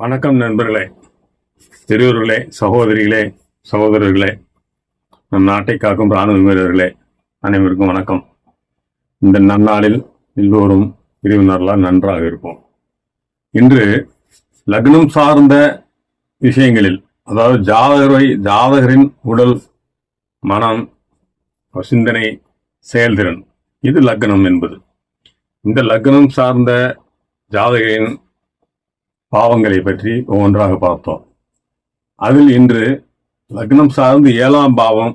வணக்கம் நண்பர்களே பெரியோர்களே சகோதரிகளே சகோதரர்களே நம் நாட்டை காக்கும் ராணுவ வீரர்களே அனைவருக்கும் வணக்கம். இந்த நன்னாளில் எல்லோரும் பிரிவினர்களால் நன்றாக இருப்போம். இன்று லக்னம் சார்ந்த விஷயங்களில் அதாவது ஜாதகரை ஜாதகரின் உடல் மனம் சிந்தனை செயல்திறன் இது லக்னம் என்பது. இந்த லக்னம் சார்ந்த ஜாதகரின் பாவங்களை பற்றி ஒவ்வொன்றாக பார்த்தோம். அதில் இன்று லக்னம் சார்ந்து ஏழாம் பாவம்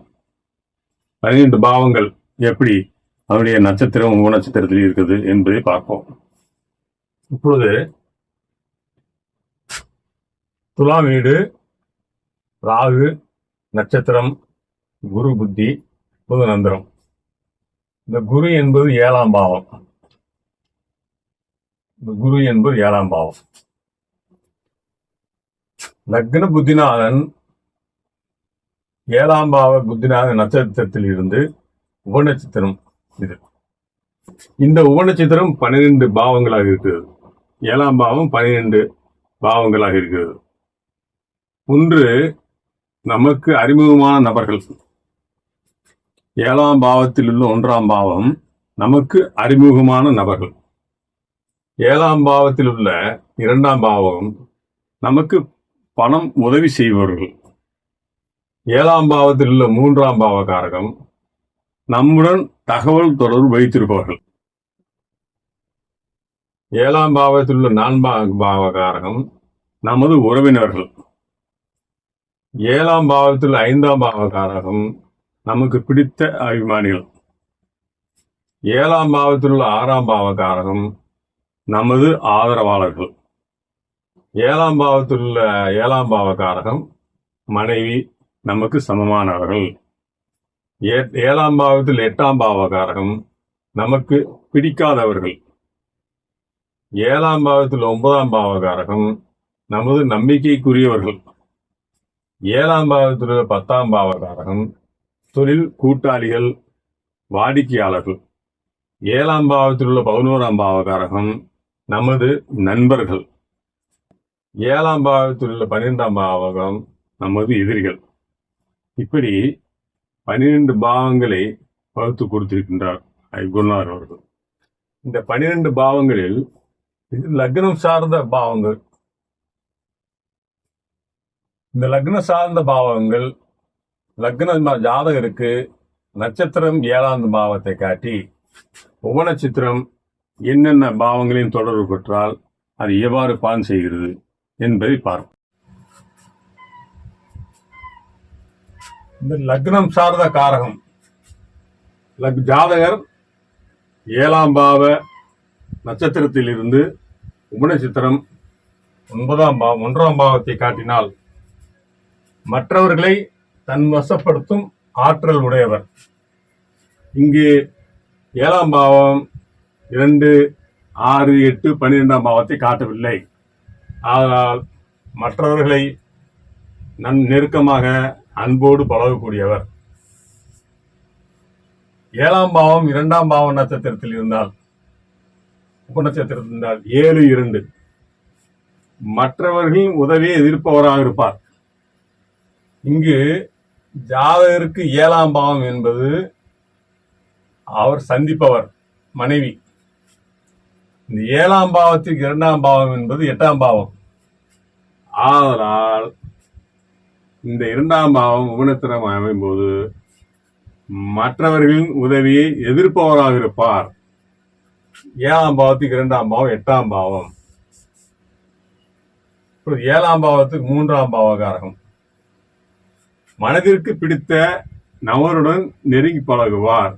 பன்னிரெண்டு பாவங்கள் எப்படி அவனுடைய நட்சத்திரம் உங்க நட்சத்திரத்தில் இருக்குது என்பதை பார்ப்போம். இப்பொழுது துலாம் வீடு ராகு நட்சத்திரம் குரு புத்தி புது நந்திரம் இந்த குரு என்பது ஏழாம் பாவம். இந்த குரு என்பது ஏழாம் பாவம். லக்ன புத்திநாதன் ஏழாம் பாவ புத்திநாதன் நட்சத்திரத்தில் இருந்து உபநட்சத்திரம் இது. இந்த உபநட்சத்திரம் பன்னிரெண்டு பாவங்களாக இருக்கிறது. ஏழாம் பாவம் பன்னிரெண்டு பாவங்களாக இருக்கிறது. ஒன்று நமக்கு அறிமுகமான நபர்கள். ஏழாம் பாவத்தில் உள்ள ஒன்றாம் பாவம் நமக்கு அறிமுகமான நபர்கள். ஏழாம் பாவத்தில் உள்ள இரண்டாம் பாவம் நமக்கு பணம் உதவி செய்பவர்கள். ஏழாம் பாவத்தில் உள்ள மூன்றாம் பாவகாரகம் நம்முடன் தகவல் தொடர்பு வைத்திருப்பவர்கள். ஏழாம் பாவத்தில் உள்ள நான்காம் பாவகாரகம் நமது உறவினர்கள். ஏழாம் பாவத்தில் உள்ள ஐந்தாம் பாவகாரகம் நமக்கு பிடித்த அபிமானிகள். ஏழாம் பாவத்தில் உள்ள ஆறாம் பாவகாரகம் நமது ஆதரவாளர்கள். ஏழாம் பாவத்தில் உள்ள ஏழாம் பாவகாரகம் மனைவி நமக்கு சமமானவர்கள். ஏ- ஏழாம் பாவத்தில் எட்டாம் பாவகாரகம் நமக்கு பிடிக்காதவர்கள். ஏழாம் பாவத்தில் ஒன்பதாம் பாவகாரகம் நமது நம்பிக்கைக்குரியவர்கள். ஏழாம் பாவத்தில் உள்ள பத்தாம் பாவகாரகம் தொழில் கூட்டாளிகள் வாடிக்கையாளர்கள். ஏழாம் பாவத்தில் உள்ள பதினோராம் பாவகாரகம் நமது நண்பர்கள். ஏழாம் பாவத்தில் உள்ள பன்னிரெண்டாம் பாவகம் நமது எதிரிகள். இப்படி பன்னிரெண்டு பாவங்களை வகுத்து கொடுத்திருக்கின்றார் ஐ. குருநாதர் அவர்கள். இந்த பனிரெண்டு பாவங்களில் இது லக்னம் சார்ந்த பாவங்கள். இந்த லக்ன சார்ந்த பாவங்கள் லக்ன ஜாதகருக்கு நட்சத்திரம் ஏழாம் பாவத்தை காட்டி உபநட்சத்திரம் என்னென்ன பாவங்களையும் தொடர்பு பெற்றால் அது எவ்வாறு பான் செய்கிறது? என்பதை பார்ப்போம். இந்த லக்னம் சார்ந்த காரகம். லக் ஜாதகர் ஏழாம் பாவ நட்சத்திரத்தில் இருந்து உபநட்சத்திரம் ஒன்பதாம் பாவம் ஒன்றாம் பாவத்தை காட்டினால் மற்றவர்களை தன் வசப்படுத்தும் ஆற்றல் உடையவர். இங்கு ஏழாம் பாவம் இரண்டு ஆறு எட்டு பன்னிரெண்டாம் பாவத்தை காட்டவில்லை. ஆனால் மற்றவர்களை நன் நெருக்கமாக அன்போடு பழகக்கூடியவர். ஏழாம் பாவம் இரண்டாம் பாவ நட்சத்திரத்தில் இருந்தால் உபநட்சத்திரத்தில் இருந்தால் ஏழு இரண்டு. மற்றவர்களின் உதவியை எதிர்ப்பவராக இருப்பார். இங்கு ஜாதகருக்கு ஏழாம் பாவம் என்பது அவர் சந்திப்பவர் மனைவி. இந்த ஏழாம் பாவத்திற்கு இரண்டாம் பாவம் என்பது எட்டாம் பாவம். ஆதலால் இந்த இரண்டாம் பாவம் உபநத்திரம் அமையும்போது மற்றவர்களின் உதவியை எதிர்ப்பவராக இருப்பார். ஏழாம் பாவத்துக்கு இரண்டாம் பாவம் எட்டாம் பாவம். ஏழாம் பாவத்துக்கு மூன்றாம் பாவகாரகம். மனதிற்கு பிடித்த நபருடன் நெருங்கி பழகுவார்.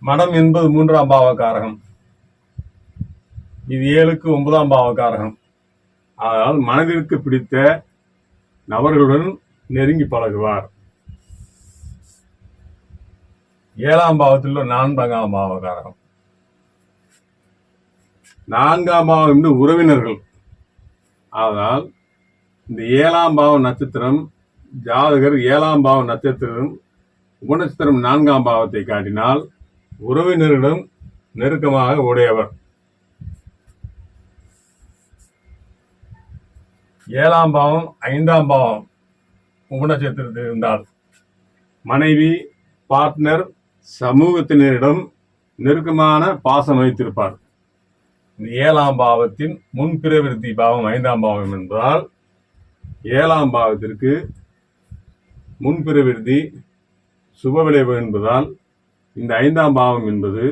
மனம் என்பது மூன்றாம் பாவகாரகம். இது ஏழுக்கு ஒன்பதாம் பாவகாரகம் அதனால் மனதிற்கு பிடித்த நபர்களுடன் நெருங்கி பழகுவார். ஏழாம் பாவத்தில் உள்ள நான்காம் பாவகாரகம் நான்காம் பாவம் என்று உறவினர்கள். அதனால் இந்த ஏழாம் பாவ நட்சத்திரம் ஜாதகர் ஏழாம் பாவ நட்சத்திரம் உபநட்சத்திரம் நான்காம் பாவத்தை காட்டினால் உறவினரிடம் நெருக்கமாக உடையவர். ஏழாம் பாவம் ஐந்தாம் பாவம். உபநட்சத்திரத்தில் இருந்தால் மனைவி பார்ட்னர் சமூகத்தினரிடம் நெருக்கமான பாசம் வைத்திருப்பார். இந்த ஏழாம் பாவத்தின் முன்பிரவிருத்தி பாவம் ஐந்தாம் பாவம் என்பதால் ஏழாம் பாவத்திற்கு முன்பிரவிருத்தி சுப விளைவு என்பதால் இந்த ஐந்தாம் பாவம் என்பது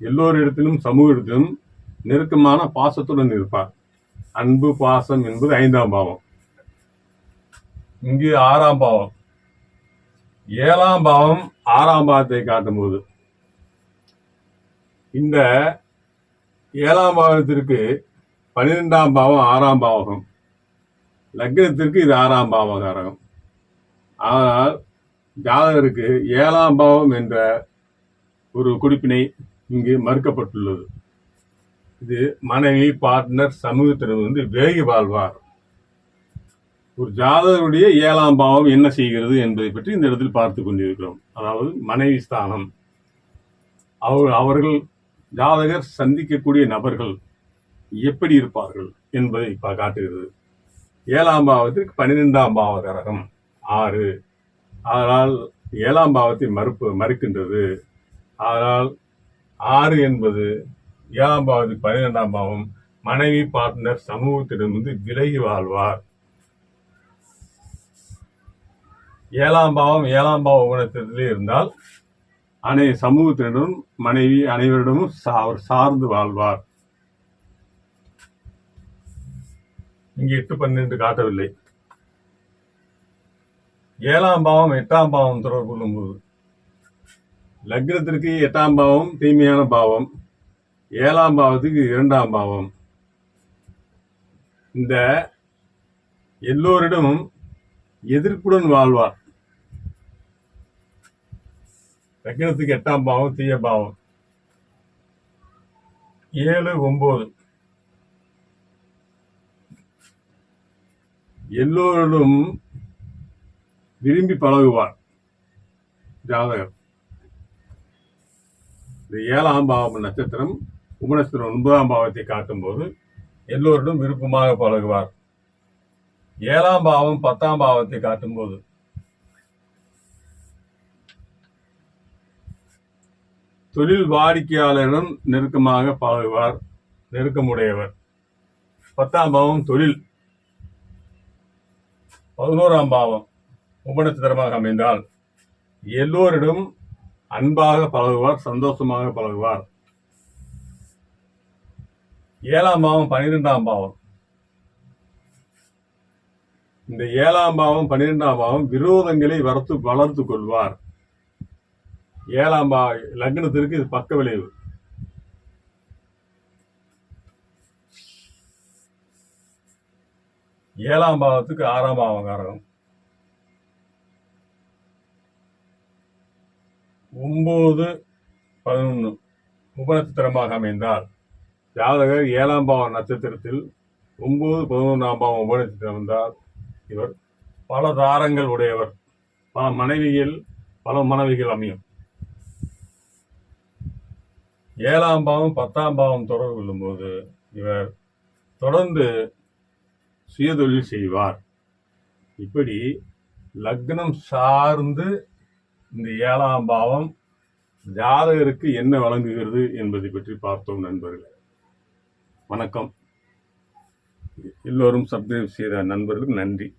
எல்லோரிடத்திலும் சமூகத்திலும் நெருக்கமான பாசத்துடன் இருப்பார். அன்பு பாசம் என்பது ஐந்தாம் பாவம். இங்கு ஆறாம் பாவம். ஏழாம் பாவம் ஆறாம் பாவத்தை காட்டும்போது. இந்த ஏழாம் பாவத்திற்கு பன்னிரெண்டாம் பாவம் ஆறாம் பாவகம். லக்னத்திற்கு இது ஆறாம் பாவகாரகம். ஆனால் ஜாதகருக்கு ஏழாம் பாவம் என்ற ஒரு குறிப்பினை இங்கு மறுக்கப்பட்டுள்ளது. இது மனைவி பார்ட்னர் சமூகத்தினர் வந்து வேகி வாழ்வார். ஒரு ஜாதகருடைய ஏழாம் பாவம் என்ன செய்கிறது என்பதை பற்றி இந்த இடத்தில் பார்த்து கொண்டிருக்கிறோம். அதாவது மனைவி ஸ்தானம். அவர் அவர்கள் ஜாதகர் சந்திக்கக்கூடிய நபர்கள் எப்படி இருப்பார்கள் என்பதை இப்போ காட்டுகிறது. ஏழாம் பாவத்திற்கு பன்னிரெண்டாம் பாவகரகம் ஆறு. அதனால் ஏழாம் பாவத்தை மறுப்பு மறுக்கின்றது. அதனால் ஆறு என்பது ஏழாம் பாவத்துக்கு பன்னிரெண்டாம் பாவம் மனைவி பார்ட்னர் சமூகத்திடமிருந்து விலகி வாழ்வார். ஏழாம் பாவம் ஏழாம் பாவ குணத்திலே இருந்தால் அனை சமூகத்தினரும் மனைவி அனைவரிடமும் சா- அவர் சார்ந்து வாழ்வார். இங்கு எட்டு பன்னெண்டு காட்டவில்லை. ஏழாம் பாவம் எட்டாம் பாவம் தொடர்பு கொள்ளும்போது லக்னத்திற்கு எட்டாம் பாவம் தீமையான பாவம் ஏழாம் பாவத்துக்கு இரண்டாம் பாவம். இந்த எல்லோரிடமும் எதிர்ப்புடன் வாழ்வார். லக்னத்துக்கு எட்டாம் பாவம் தீய பாவம். ஏழு ஒன்பது. எல்லோரிடம் விரும்பி பழகுவார். ஜாதகம் இந்த ஏழாம் பாவம் நட்சத்திரம் உபநட்சத்திரம் ஒன்பதாம் பாவத்தை காட்டும்போது எல்லோரிடம் விருப்பமாக பழகுவார். ஏழாம் பாவம் பத்தாம் பாவத்தை காட்டும்போது தொழில் வாடிக்கையாளரிடம் நெருக்கமாக பழகுவார் நெருக்கமுடையவர். பத்தாம் பாவம் தொழில். பதினோராம் பாவம் உபநட்சத்திரமாக அமைந்தால் எல்லோரிடம் அன்பாக பழகுவார் சந்தோஷமாக பழகுவார். ஏழாம் பாவம் பன்னிரெண்டாம் பாவம். இந்த ஏழாம் பாவம் பன்னிரெண்டாம் பாவம் விரோதங்களை வளர்த்து வளர்த்து கொள்வார். ஏழாம் பாவ லக்னத்திற்கு இது பக்க விளைவு. ஏழாம் பாவத்துக்கு ஆறாம் பாவம் காரகம். ஒன்பது பதினொன்று உபநட்சத்திரமாக அமைந்தால். ஜாதகர் ஏழாம் பாவம் நட்சத்திரத்தில் ஒன்பது பதினொன்றாம் பாவம் உபநட்சத்திரம் வந்தால் இவர் பல தாரங்கள் உடையவர். பல மனைவிகள் பல மனைவிகள் அமையும். ஏழாம் பாவம் பத்தாம் பாவம் தொடர்பு கொள்ளும்போது இவர் தொடர்ந்து சுயதொழில் செய்வார். இப்படி லக்னம் சார்ந்து இந்த ஏழாம் பாவம் ஜாதகருக்கு என்ன வழங்குகிறது என்பதை பற்றி பார்த்தோம் நண்பர்களே. வணக்கம். எல்லோரும் சப்ஸ்கிரைப் செய்த நண்பர்களுக்கு நன்றி.